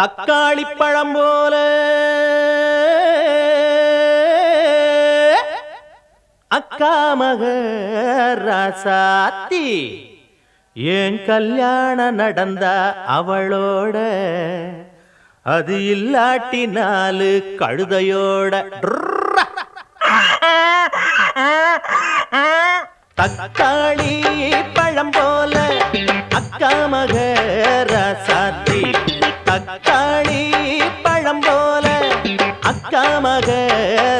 தக்காளி பழம் போல. அக்கா மக ராசாத்தி ஏன் கல்யாணம் நடந்த அவளோட? அது இல்லாட்டி நாலு கழுதையோட. தக்காளி பழம் போல. அக்கா மக ராசாத்தி தக்காளி அக்கா மக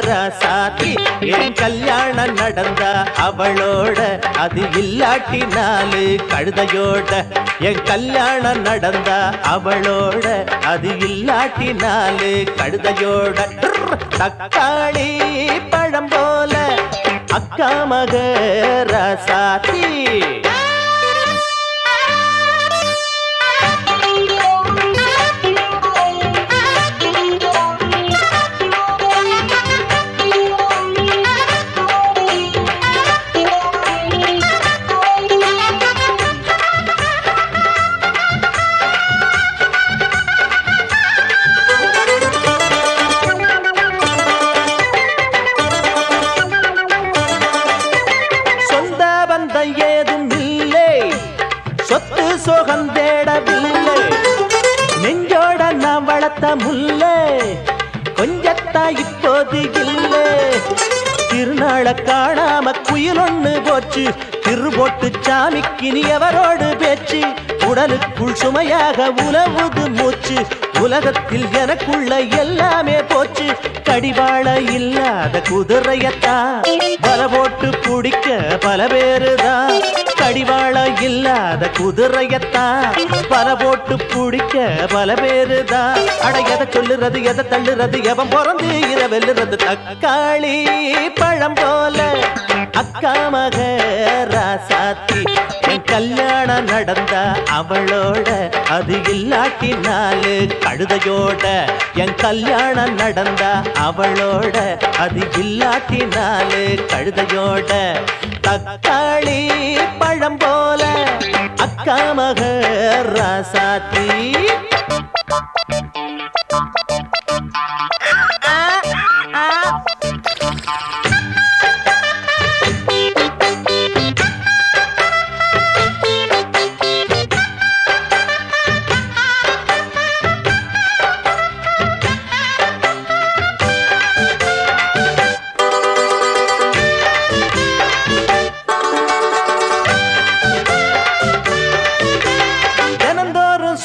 ராசாத்தி என் கல்யாணம் நடந்த அவளோட அது இல்லாட்டி நாலு கழுதையோட. என் கல்யாணம் நடந்த அவளோட அது இல்லாட்டி நாலு கழுதையோட. தக்காளி பழம் போல அக்கா மக ராசாத்தி முல்லை கொஞ்சத்தா இப்போது இல்லை. திருநாள காணாம குயில் ஒண்ணு போச்சு திருபோட்டு சாமிக்கு நீ அவரோடு பேச்சு? உடலுக்குள் சுமையாக உலவுது மூச்சு. உலகத்தில் எனக்குள்ள எல்லாமே போச்சு. கடிவாள இல்லாத குதிரையத்தான். பல போட்டு பிடிக்க பல பேருதான். கடிவாள இல்லாத குதிரையத்தான் பல போட்டு பிடிக்க பல பேருதான் அட எதை சொல்லுறது எதை தள்ளுறது எவன் பிறந்து இதை வெல்லுறது? தக்காளி பழம் போல அக்கா மக ராசாத்தி என் கல்யாணம் நடந்தா அவளோட அது இல்லாட்டி நாலு கழுதையோட என் கல்யாணம் நடந்தா அவளோட அது இல்லாட்டி நாலு கழுதையோட. தக்காளி பழம்போ போல அக்கா ராசாத்தி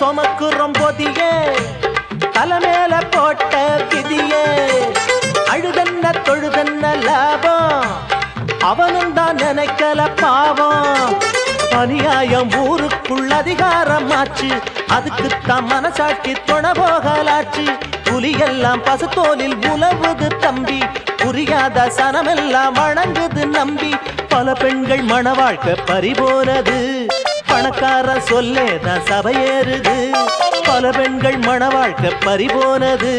சுமக்குறோம் போதிய தலைமேல போட்ட விதிய அழுதன்ன தொழுதன்ன லாபம்? அவனும் தான் நினைக்கல பாவம். அநியாயம் ஊருக்குள் அதிகாரமாச்சு. அதுக்குத்தான் மனசாட்சி தொண போகலாச்சு. புலியெல்லாம் பசுத்தோலில் உலவுது தம்பி. புரியாத சனமெல்லாம் வணங்குது நம்பி. பல பெண்கள் மணவாழ்க்கை வாழ்க்கை பறிபோனது. பணக்கார சொல்லே தான் சபையேறுது பல பெண்கள் மண வாழ்க்கை பறிபோனது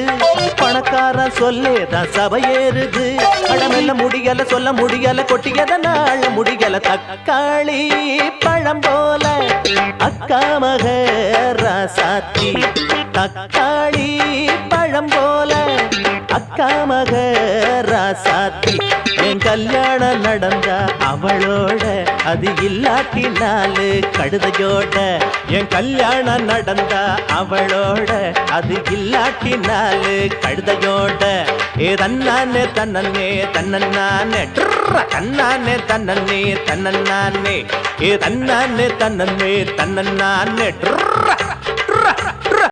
பணக்கார சொல்லே தான் சபையேறுது அடமெல்ல முடியல சொல்ல முடியல கொட்டியத நாள முடியல தக்காளி பழம் போல. அக்கா மக ராசாத்தி தக்காளி பழம் போல. அக்கா மக ராசாத்தி கல்யாணம் நடந்தா அவளோட அது இல்லாட்டி நாலு கழுதையோட என் கல்யாணம் நடந்தா அவளோட அது இல்லாட்டி நாலு கழுதையோட ஏ தன்னானே தன்னே தன்னே தன்னானே தன்னே தன்னே ஏ தன்னானே தன்னே தன்னே